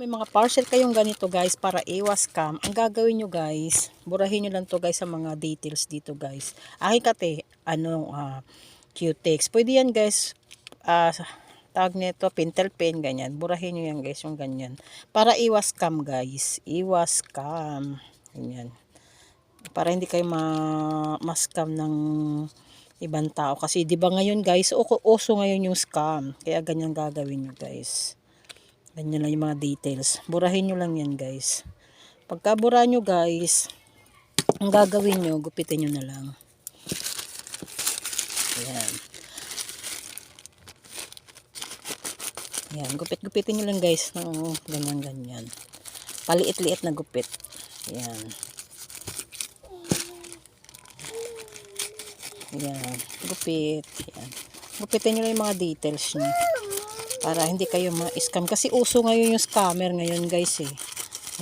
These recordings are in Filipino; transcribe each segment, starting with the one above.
May mga parcel kayong ganito guys para iwas scam. Ang gagawin nyo guys, burahin nyo lang to guys sa mga details dito guys. Aking kate, ano, uh, Q-tex. Pwede yan guys, ah, tag nito, pintel pen, ganyan. Burahin nyo yan guys, yung ganyan. Para iwas scam guys. Iwas scam. Ganyan. Para hindi kayo ma- ma-scam ng ibang tao. Kasi di ba ngayon guys, uso ngayon yung scam. Kaya ganyan gagawin nyo guys. Ganyan lang yung mga details. Burahin nyo lang yan guys. Pagka bura nyo guys, ang gagawin nyo, gupitin nyo na lang. Ayan. Ayan, gupit-gupitin nyo lang guys. ng ganyan-ganyan. Paliit-liit na gupit. Ayan. Ayan, gupit. Ayan. Gupitin nyo lang yung mga details nyo. Para hindi kayo ma-scam. Kasi uso ngayon yung scammer ngayon guys eh.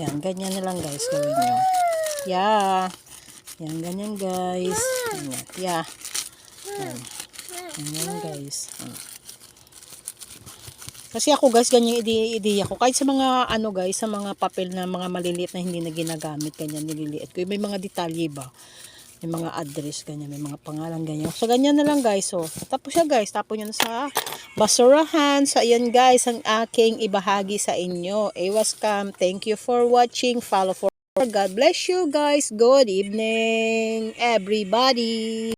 Yan, ganyan na lang guys gawin nyo. Yeah. Yan, ganyan guys. Yeah. Yan. Ganyan guys. Kasi ako guys, ganyan ide ideya ko. Kahit sa mga ano guys, sa mga papel na mga maliliit na hindi na ginagamit, ganyan nililiit ko. May mga detalye ba? May mga address, ganyan. May mga pangalan, ganyan. So, ganyan na lang guys. So, tapos siya guys. Tapos yun sa basurahan. So, ayan guys, ang aking ibahagi sa inyo. Ewas cam. Thank you for watching. Follow for God bless you guys. Good evening, everybody.